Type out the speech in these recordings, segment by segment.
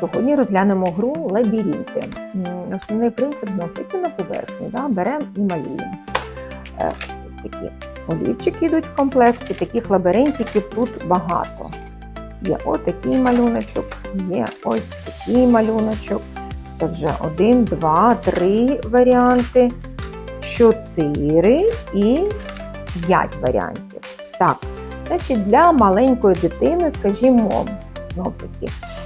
Сьогодні розглянемо гру лабіринти. Основний принцип знов таки на поверхні. Да? Беремо і малюємо. Е, Ось такі олівчики йдуть в комплекті, таких лабіринтиків тут багато. Є отакий малюночок, є ось такий малюночок. Це вже один, два, три варіанти, чотири і п'ять варіантів. Так, значить, для маленької дитини, скажімо, знов таки, е,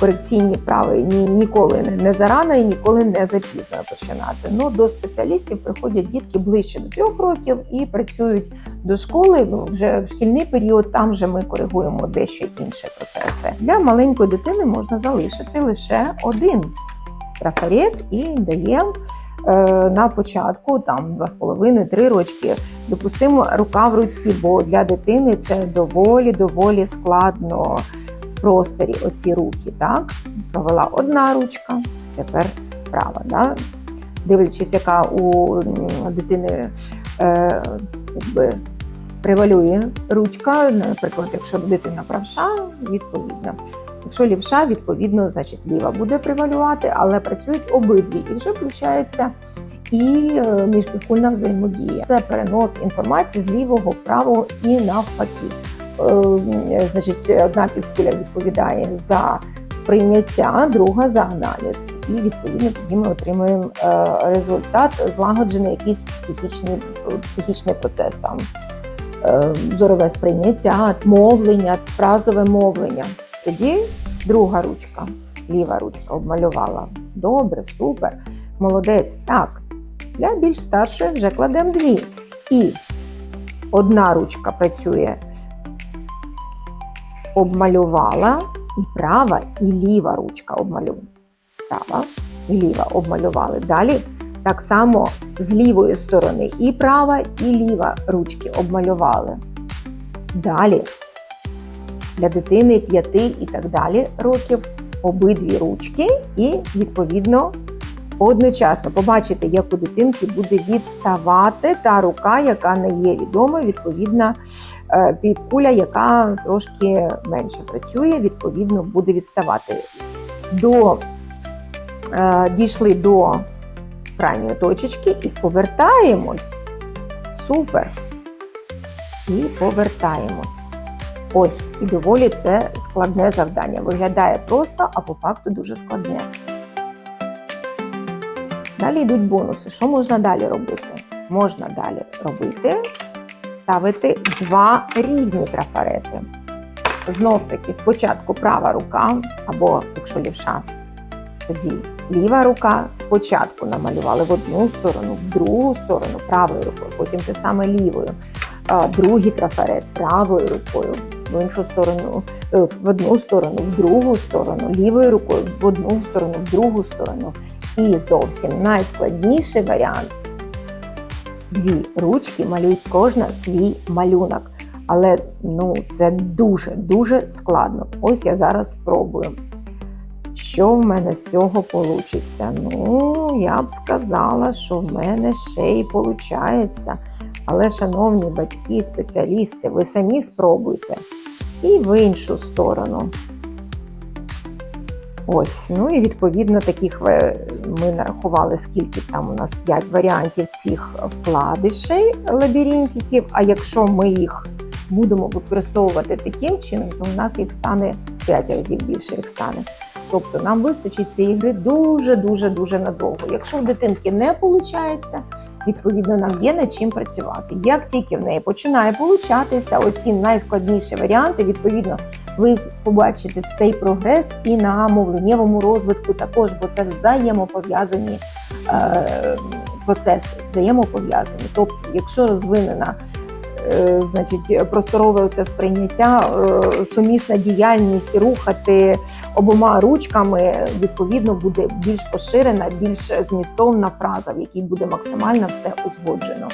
корекційні вправи ні, ніколи не, зарано і ніколи не запізно починати. Ну, до спеціалістів приходять дітки ближче до трьох років і працюють до школи. Ну, вже в шкільний період там вже ми коригуємо дещо інші процеси. Для маленької дитини можна залишити лише один трафарет і даємо. е, На початку там 2,5-3 рочки допустимо рука в руці, бо для дитини це доволі доволі складно просторі оці рухи. Так, провела одна ручка, тепер права. Да? Дивлячись, яка у дитини е, якби, превалює ручка, наприклад, якщо дитина правша, відповідно. Якщо лівша, відповідно, значить ліва буде превалювати, але працюють обидві, і вже включається і е, міжпівкульна взаємодія. Це перенос інформації з лівого вправо і навпаки. Е, Значить, одна півкуля відповідає за сприйняття, друга за аналіз. І відповідно тоді ми отримуємо е, результат, злагоджений якийсь психічний, психічний процес там. е, Зорове сприйняття, мовлення, фразове мовлення. Тоді друга ручка, ліва ручка обмалювала. Добре, супер, молодець. Так, для більш старшої вже кладемо дві. І одна ручка працює, обмалювала, і права, і ліва ручка обмалювала. Права і ліва обмалювали. Далі так само з лівої сторони і права, і ліва ручки обмалювали. Далі для дитини 5 і так далі років обидві ручки, і відповідно одночасно побачите, як у дитинки буде відставати та рука, яка не є відома, відповідна е, півкуля, яка трошки менше працює, відповідно буде відставати. До, е, дійшли до крайньої точечки і повертаємось. Супер. І повертаємось. Ось, і доволі це складне завдання. Виглядає просто, а по факту дуже складне. Далі йдуть бонуси. Що можна далі робити? Можна далі робити, ставити два різні трафарети. Знов таки, спочатку права рука, або якщо лівша, тоді ліва рука. Спочатку намалювали в одну сторону, в другу сторону правою рукою, потім те саме лівою. Другий трафарет правою рукою, в іншу сторону, е, в одну сторону, в другу сторону, лівою рукою, в одну сторону, в другу сторону. І зовсім найскладніший варіант. Дві ручки малюють кожна свій малюнок. Але ну, це дуже-дуже складно. Ось я зараз спробую. Що в мене з цього вийде? Ну, я б сказала, що в мене ще й виходить. Але, шановні батьки, спеціалісти, ви самі спробуйте. І в іншу сторону. Ось, ну і відповідно таких ви- ми нарахували, скільки там у нас 5 варіантів цих вкладишей лабіринтиків. А якщо ми їх будемо використовувати таким чином, то у нас їх стане 5 разів більше їх стане. Тобто нам вистачить цієї гри дуже дуже дуже надовго. Якщо в дитинки не виходить, відповідно нам є над чим працювати. Як тільки в неї починає получатися, ось найскладніші варіанти, відповідно, ви побачите цей прогрес і на мовленнєвому розвитку також, бо це взаємопов'язані е, процеси, взаємопов'язані. Тобто, якщо розвинена значить, просторове це сприйняття, е, сумісна діяльність рухати обома ручками, відповідно, буде більш поширена, більш змістовна фраза, в якій буде максимально все узгоджено.